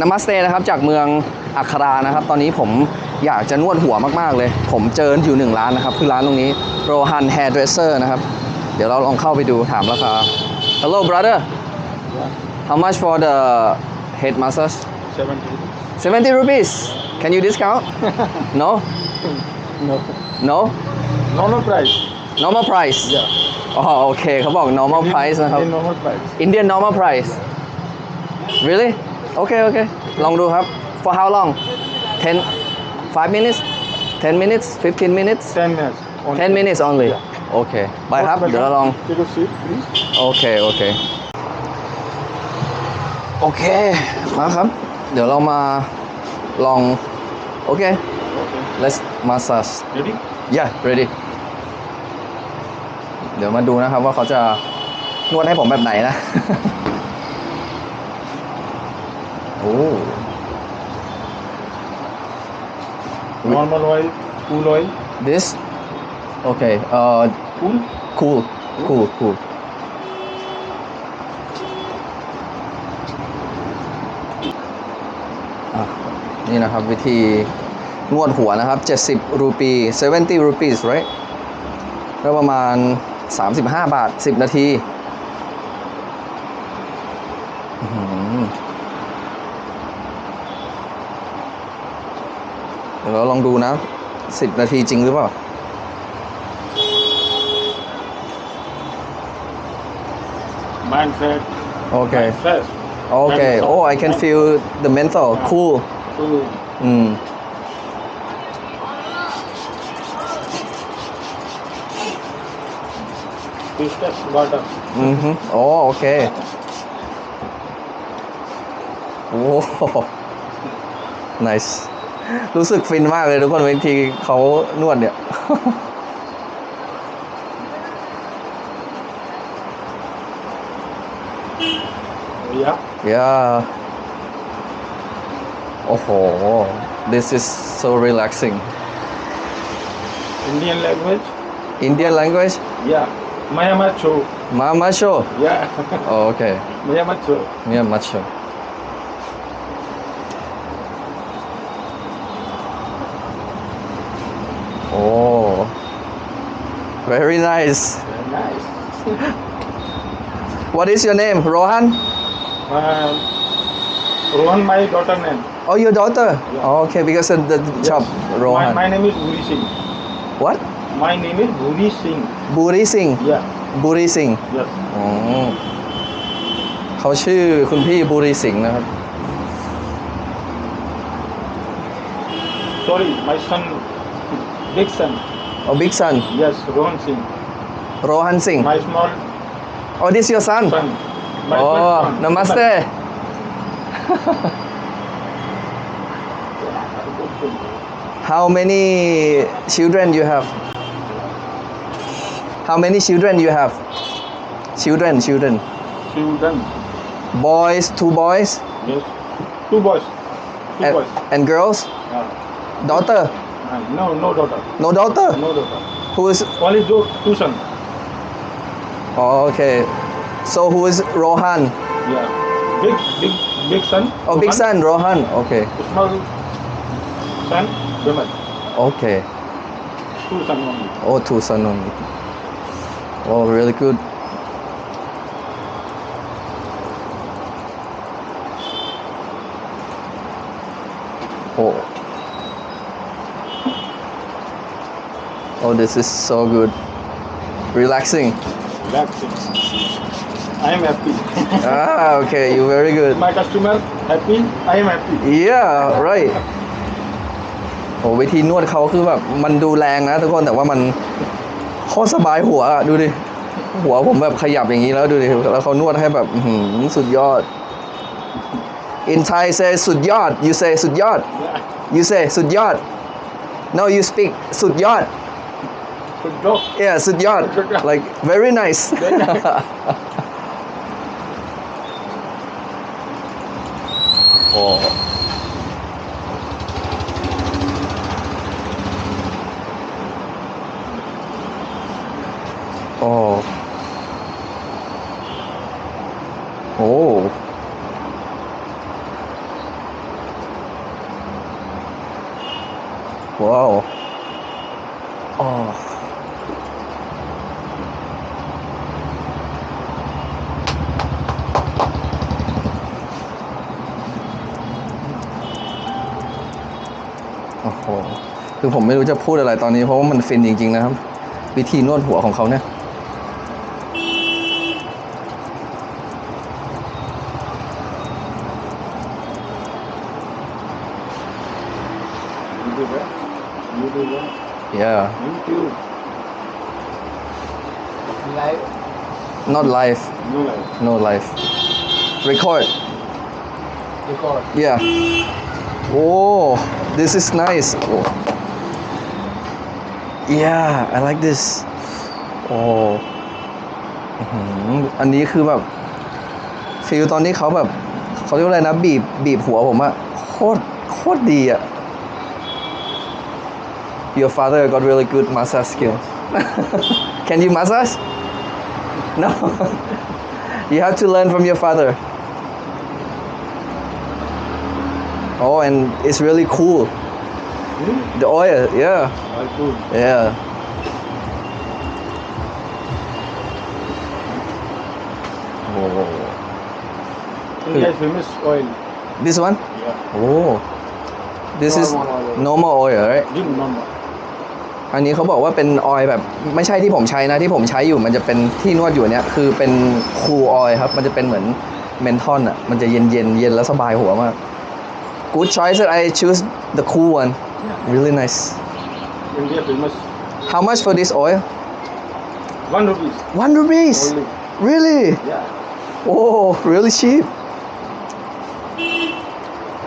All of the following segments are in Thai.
นามัสเตนะครับจากเมืองอัครานะครับ ตอนนี้ผมอยากจะนวดหัวมากๆเลย ผมเจออยู่หนึ่งร้านนะครับ คือร้านตรงนี้โรฮัน Hairdresser นะครับ เดี๋ยวเราลองเข้าไปดูถามราคา Hello brother how much for the head massage 70. 70 rupees can you discount no No. no Normal price. normal price Yeah. อ๋อโอเคเขาบอก normal price นะครับ In normal price. Indian normal price really โอเค โอเค ลองดูครับ for how long 10 5 minutes 10 minutes 15 minutes 10 minutes. only. 10 minutes only โอเค ไปครับ Most เดี๋ยวเราลอง welcome. Take a seat, please. โอเค โอเค โอเค มาครับ เดี๋ยวเรามาลอง โอเค Okay. let's massage Ready? yeah ready เดี๋ยวมาดูนะครับว่าเขาจะนวดให้ผมแบบไหนนะ โอ้ Normal oil, cool oil, this okay uh cool. cool cool cool อะนี่นะครับวิธีนวดหัวนะครับ 70 รูปี70 rupees right ก็ประมาณ 35 บาท 10 นาทีอื้อหือเดี๋ยวเราลองดูนะ10นาทีจริงหรือเปล่า Mindset. โอเค Fresh. โอเคโอ้ I can feel the menthol cool Cool. อืม Two steps water. อืมฮึโอ้โอเคโอ้ nice รู้สึกฟินมากเลยทุกคนเวทีเขานวดเนี่ย Yeah. yeah โอ้โห this is so relaxing Indian language. Indian language Yeah. Maya macho. Mama show Yeah. โอเค Maya macho. เนี่ยมัช โชโอ้ very nice Very nice. what is your name Rohan Um, Rohan, my daughter name. oh your daughter Yeah. oh, okay because of the shop My, Rohan my name is Bhuri Singh. what My name is Bhuri Singh. Buri Singh Yeah. Buri Singh Yes. อ๋อเขาชื่อคุณพี่บุรีสิงห์นะครับ Sorry, my son, big son. oh big son Yes, Rohan Singh. Rohan Singh My small oh this your son son. My oh son. namaste How many children you have? How many children you have? Children, children. Children. Boys, two boys, Yes. Two boys. Two and, boys. and girls. Uh, Daughter, no, no daughter. no daughter. No daughter. Who is? Only two, two sons. Oh, okay. So who is Rohan? Yeah. Big, big, big son. Oh, big son, Rohan. Okay, Small son, Vimal. okay. Two son only. Oh, two son only. Oh, really good. Oh. Oh, this is so good. Relaxing. Relaxing. I am happy. Ah, okay, you very good. My customer happy. I am happy. Yeah, right. โอ้วิธีนวดเขาคือแบบมันดูแรงนะทุกคนแต่ว่ามันโคตรสบายหัวอะดูดิ หัวผมแบบขยับอย่างนี้แล้วดูดิ แล้วเขานวดให้แบบอื้อหือสุดยอด In Thai say สุดยอด you say สุดยอด Yeah. you say สุดยอด no you speak สุดยอด Good job. yeah สุดยอด like very nice Very nice. โอ้โอ้โอ้ ว้าวอ๋อโอ้โห คือผมไม่รู้จะพูดอะไรตอนนี้เพราะว่ามันฟินจริง ๆ นะครับ วิธีนวดหัวของเขาเนี่ย You do well. You do well. yeah Thank you. Live. not live No life. no live record Record. yeah oh this is nice oh. yeah I like this โอ้อื้อหืออันนี้คือแบบฟีลตอนที่เขาแบบ เขาเรียกว่าอะไรนะ บีบ บีบหัวผมอะโคตร โคตรดีอะ Your father got really good massage skill Can you massage No You have to learn from your father Oh and it's really cool Really? The oil yeah I cool. Yeah. Oh. India's famous oil. This one? Yeah. Oh. This is Normal oil. normal oil, right? Give number. อันนี้เขาบอกว่าเป็นออยล์แบบไม่ใช่ที่ผมใช้นะที่ผมใช้อยู่มันจะเป็นที่นวดอยู่เนี่ยคือเป็นคูลออยล์ครับ มันจะเป็นเหมือนเมนทอนอะมันจะเย็นเย็นๆเย็นแล้วสบายหัวมาก Good choice that I choose the cool one really nice India famous. How much for this oil One rupees. one rupees Only. really Yeah. โอ้ really cheap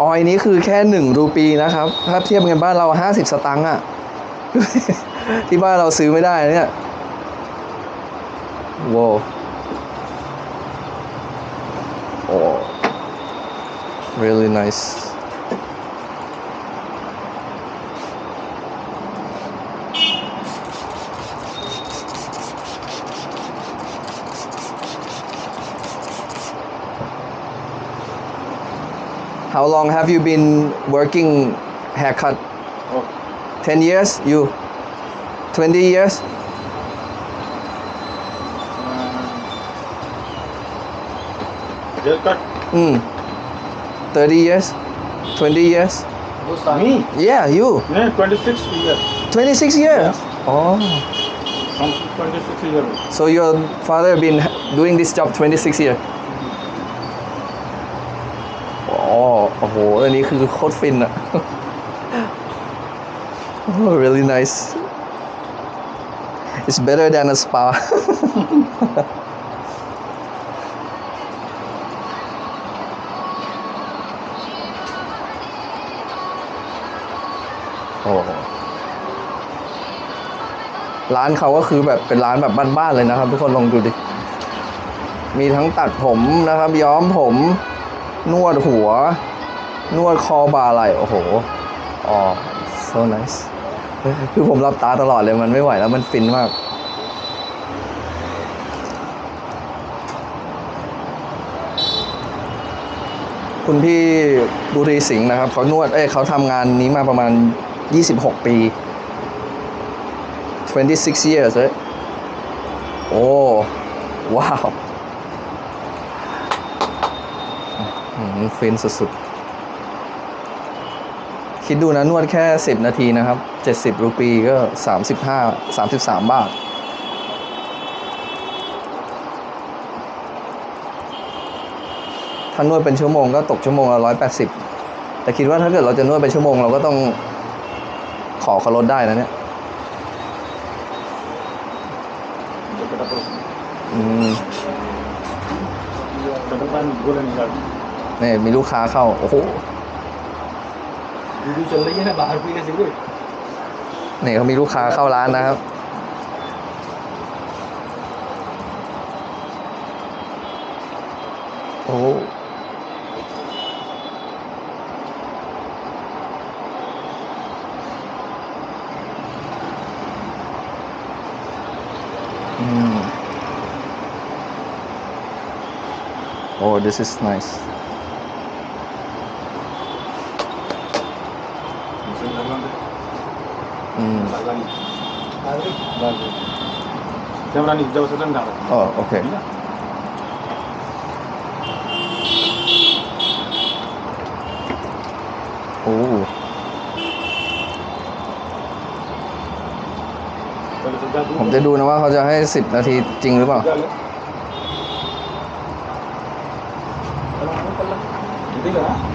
ออยนี้คือแค่หนึ่งรูปีนะครับ ถ้าเทียบเงินบ้านเราห้าสิบสตังค์อะที่บ้านเราซื้อไม่ได้นะเนี่ยว้าวโอ้ really nice How long have you been working haircut? Oh. 10 years? You? 20 years? Uh, haircut. Mm. 30 years? 20 years? Me? Yeah, you. Yeah, 26 years. 26 years? Oh. Some 26 years. So your father been doing this job 26 years? คือโคตรฟินอะ oh, really nice. It's better than a spa. โอ้ร้านเขาก็คือแบบเป็นร้านแบบบ้านๆเลยนะครับ ทุกคนลองดูดิ มีทั้งตัดผมนะครับ ย้อมผม นวดหัว นวดคอบาไหล่โอ้โหอ๋อ so nice คือผมรับตาตลอดเลยมันไม่ไหวแล้วมันฟินมากคุณพี่บุรีสิงห์นะครับเขานวด เอ้ยเขาทำงานนี้มาประมาณ 26 ปี 26 years เอ้ยโอ้ ว้าวฟินสุดๆ คิดดูนะนวดแค่ 10 นาทีนะครับ 70 รูปีก็ 35 33 บาท ถ้านวดเป็นชั่วโมงก็ตกชั่วโมงละ180 แต่คิดว่าถ้าเกิดเราจะนวดเป็นชั่วโมงเราก็ต้องขอเขาลดได้นะเนี่ย Jakarta Post. อืม Kadang bulan enggak. นี่มีลูกค้าเข้า โอ้โห ดูดูรงยี่บาทคุยกันสิลูกเนี่ยเขามีลูกค้าเข้าร้านนะครับ โอ้โอ้ this is nice. Camera is the second camera. Oh, okay. Oh. Okay. ผมจะดูนะว่าเขาจะให้ 10 นาทีจริงหรือเปล่า Ini lah.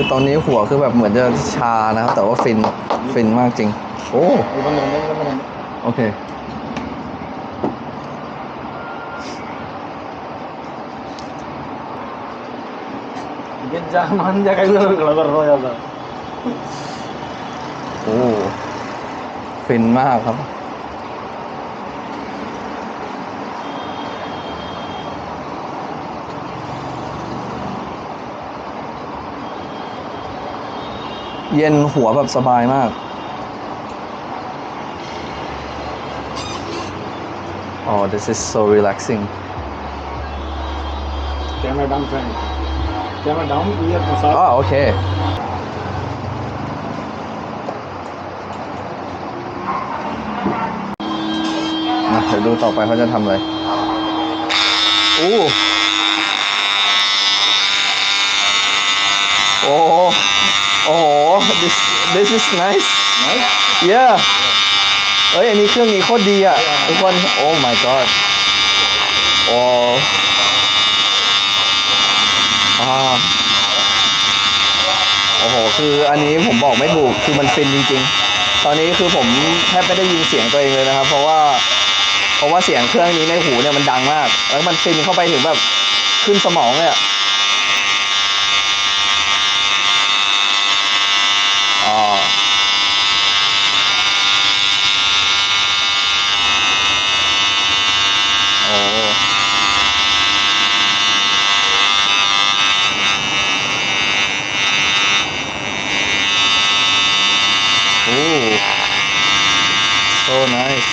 คือตอนนี้หัวคือแบบเหมือนจะชานะครับ แต่ว่าฟินฟินมากจริง โอ้ดูมันลงได้มันลงโอเคย็นจามันจะกันเลยระโดรอยแล้วโอ้ฟินมากครับ เย็นหัวแบบสบายมาก Oh, this is so relaxing. Camera down, friend. Camera down. We have massage. Oh, okay. มาเดี๋ยวดูต่อไปเขาจะทำอะไรโอ้โอ้ โอ้โห this this is nice yeah เอ้ยอันนี้เครื่องนี้โคตรดีอะทุกคนโอ้ my god โอ้อ่าโอ้โห คืออันนี้ผมบอกไม่ถูก คือมันฟินจริงๆ ตอนนี้คือผมแทบไม่ได้ยินเสียงตัวเองเลยนะครับ เพราะว่า เพราะว่าเสียงเครื่องนี้ในหูเนี่ยมันดังมาก แล้วมันฟินเข้าไปถึงแบบขึ้นสมองเลยอะ อ๋อ โอ้ Ooh, so nice.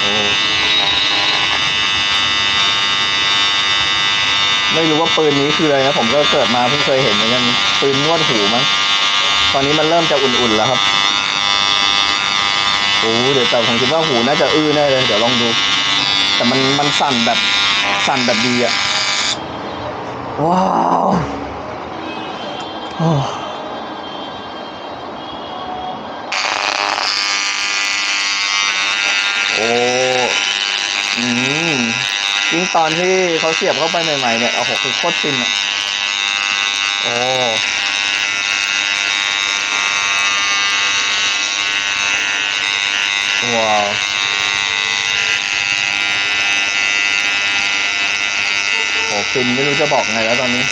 โอ้ไม่รู้ว่าปืนนี้ คืออะไรนะผมก็เกิดมาเพิ่งเคยเห็นเหมือนกันปืนนวดหูมั้งตอนนี้มันเริ่มจะอุ่นๆแล้วครับโอ้เดี๋ยวแต่ผมคิดว่าหูน่าจะอื้อแน่เลยเดี๋ยวลองดู แต่มันมันสั่นแบบสั่นแบบดีอะว้าวโอ้ โอ้ อืมยิ่ง ตอนที่เขาเสียบเข้าไปใหม่ๆเนี่ยโอ้โหคือโคตรฟินอะโอ้ว้าวโอ้ฟินไม่รู้จะบอกไงแล้วตอนนี้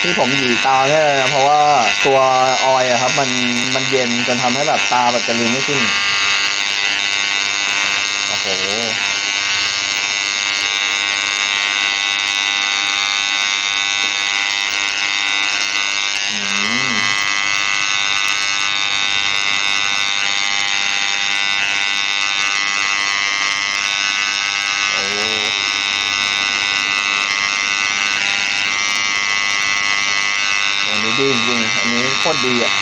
ที่ผมหยีตาแค่นะเพราะว่าตัวออยอะครับ มันมันเย็นจนทำให้แบบตาแบบจะลืมไม่ขึ้น โอ้โห อืมโอ้อันนี้ดีจริงๆอันนี้โคตรดีอะ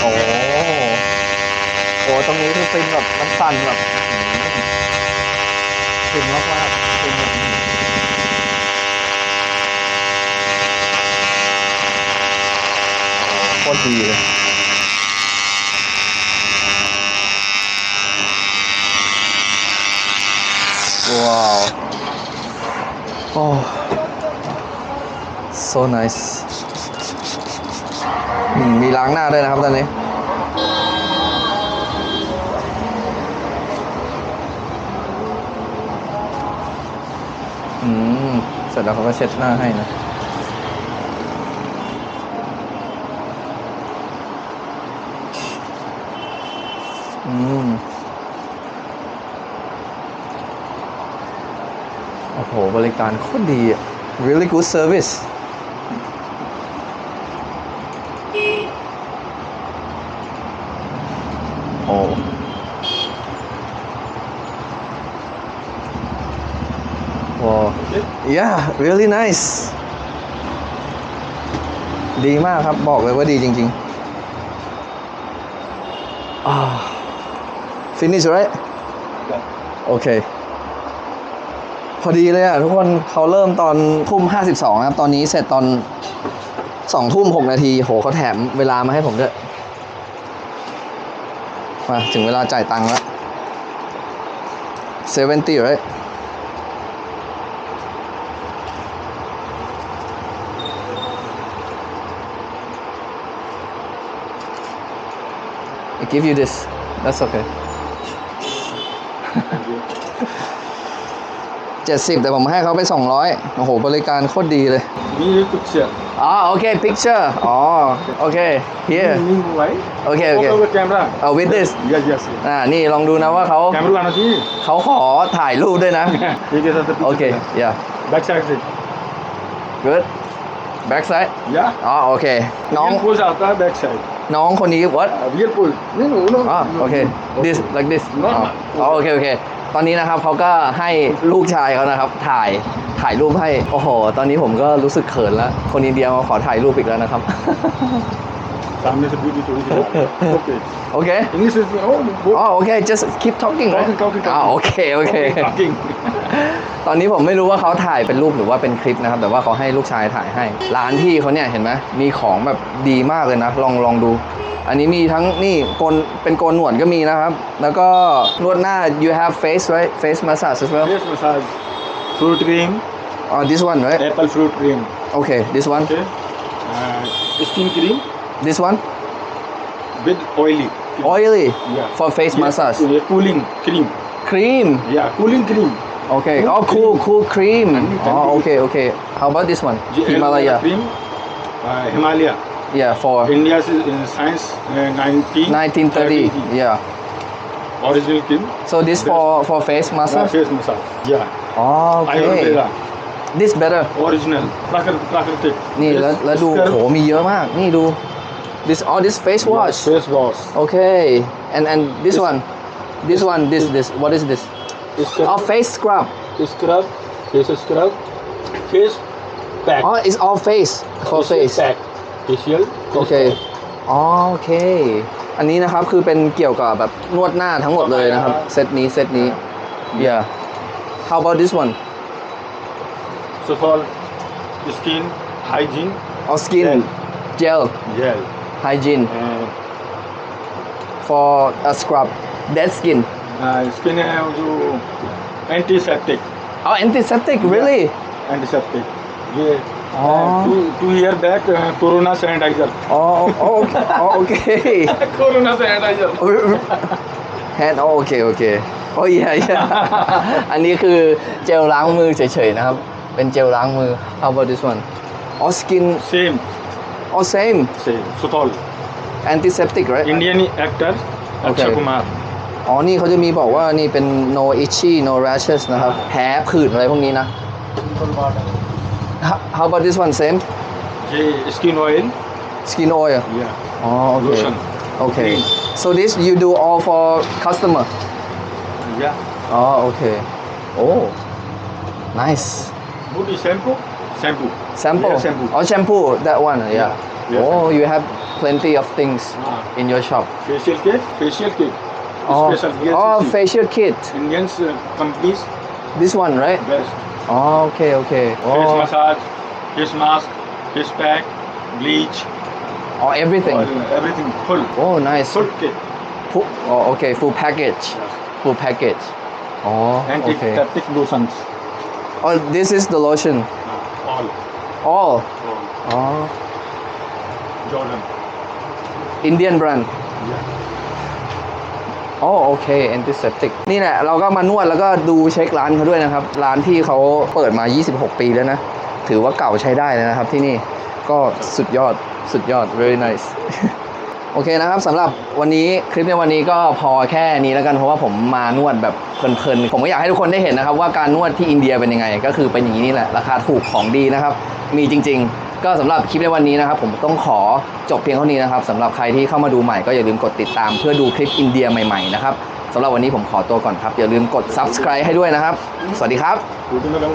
โอ้โหตรงนี้คือฟิน วันแบบอื้อหือฟินมากมากๆฟินแบบอื้อหือโคตรดีเลยว้าว โอ้ so nice มีล้างหน้าด้วยนะครับตอนนี้ อืมเสร็จแล้วเขาก็เช็ดหน้าให้นะอืมโอ้โห บริการโคตรดี really good service yeah really nice ดีมากครับ บอกเลยว่าดีจริงๆอ่า finish right โอเคพอดีเลยอะทุกคนเขาเริ่มตอนทุ่ม52นะครับ ตอนนี้เสร็จตอน2ทุ่ม6นาที โหเขาแถมเวลามาให้ผมด้วย มา ถึงเวลาจ่ายตังค์แล้ว70 right I give you this. That's okay. เจ็ดสิบแต่ผมให้เขาไปสองร้อยโอ้โห บริการโคตรดีเลย นี่คือ picture อ๋อโอเค picture อ๋อโอเค here Meaning why โอเคโอเค Photo with camera เอา with this yes yes อ่านี่ลองดูนะว่าเขา camera นะที่เขาขอถ่ายรูปด้วยนะ โอเค yeah back side good back side yeah อ๋อโอเค น้อง push out back side น้องคนนี้ what Uh, Real pose. No, no, no. อ๋อ no, โอเค no. this like this Not อ๋อ much. อ๋อโอเค โอเค ตอนนี้นะครับเขาก็ให้ลูกชายเขานะครับ ถ่าย ถ่ายรูปให้ โอ้โห ตอนนี้ผมก็รู้สึกเขินแล้ว คนอินเดียมาขอถ่ายรูปอีกแล้วนะครับ सामने से beauty थोड़ी सी. Okay. โอเค English is oh, both อ๋อ โอเค just keep talking right Talking, talking, talking. อ๋อโอเค โอเค talking. ตอนนี้ผมไม่รู้ว่าเขาถ่ายเป็นรูปหรือว่าเป็นคลิปนะครับ แต่ว่าเขาให้ลูกชายถ่ายให้ ร้านพี่เขาเนี่ยเห็นไหมมีของแบบดีมากเลยนะ ลองลองดู อันนี้มีทั้งนี่โกนเป็นโกนหนวดก็มีนะครับ แล้วก็นวดหน้า you have face right face massage as well Face massage. Fruit cream. oh this one right Apple fruit cream. okay this one Okay. Uh, skin cream this one with oily. oily Yeah. for face Yeah, massage yeah, cooling cream. cream Yeah, cooling cream. okay Cool oh cool cream. cool cream And you can oh do- okay okay how about this one GL Himalaya cream. Uh, Himalaya. yeah for India's in science uh, 19. 1930 yeah Original cream. so this for for face Uh, massage face massage. Yeah. oh okay Ayurveda. this better Original. Prakrit- Prakritik. นี่แล้ว Yes, แล้วดู scrub. โหมีเยอะมาก นี่ดู this all this face Yeah, wash Face wash. okay and and this one this one this this what is this Scrub. oh face scrub Scrub. Face scrub. Face pack. oh it's all face for Facial face pack. Facial. face โอเค pack. อ๋อโอเค อันนี้นะครับคือเป็นเกี่ยวกับแบบนวดหน้าทั้งหมดเลยนะครับ เซตนี้ เซตนี้ yeah how about this one So for skin hygiene. oh skin gel Gel. hygiene Uh, for a scrub dead skin spin hai jo antiseptic oh antiseptic really yeah. antiseptic ye Oh. Two, two year back, uh, Corona sanitizer. Oh, oh, okay. oh, okay. corona sanitizer. hand oh, okay okay โอ้ยอันนี้คือเจลล้างมือเฉยๆนะครับ เป็นเจลล้างมือ how about this one oh skin same oh same same Sutol antiseptic right Indian actor Akshay okay. Kumar อ๋อ นี่เขาจะมีบอกว่านี่เป็น no itchy no rashes นะครับ แพ้ผื่นอะไรพวกนี้นะ Simple bottle. How- how about this one same ये skin oil. skin oil Yeah. อ๋อโอเค Lotion. โอเค Cream. so this you do all for customer Yeah. อ๋อโอเคโอ้ nice Body shampoo. Shampoo. Sample. Yeah, shampoo. Oh, shampoo. That one. Yeah. Yeah. Oh, you have plenty of things Ah. in your shop. Facial kit. Facial kit. Oh, Special. VLCC. oh facial kit. Indians uh, companies This one, right? best. Oh, okay, okay. Face Oh, massage, face mask, face pack, bleach, oh everything. uh, everything full. Oh, nice. Full kit. Full, oh, okay. Full package. Full package. Oh, okay. Antiseptic lotions. Oh, this is the lotion. Uh, all. All. all. Oh, Jordan. Indian brand. Yeah. อ๋อโอเค antiseptic นี่แหละเราก็มานวดแล้วก็ดูเช็คร้านเขาด้วยนะครับ ร้านที่เขาเปิดมา 26 ปีแล้วนะ ถือว่าเก่าใช้ได้เลยนะครับที่นี่ก็สุดยอดสุดยอด very nice โอเคนะครับสำหรับวันนี้คลิปในวันนี้ก็พอแค่นี้แล้วกันเพราะว่าผมมานวดแบบเพลินๆผมก็อยากให้ทุกคนได้เห็นนะครับว่าการนวดที่อินเดียเป็นยังไง ก็คือเป็นอย่างนี้นี่แหละราคาถูกของดีนะครับ มีจริง ๆ ก็สำหรับคลิปในวันนี้นะครับผมต้องขอจบเพียงเท่านี้นะครับสำหรับใครที่เข้ามาดูใหม่ก็อย่าลืมกดติดตามเพื่อดูคลิปอินเดียใหม่ๆนะครับสำหรับวันนี้ผมขอตัวก่อนครับ อย่าลืมกด subscribe ให้ด้วยนะครับ สวัสดีครับ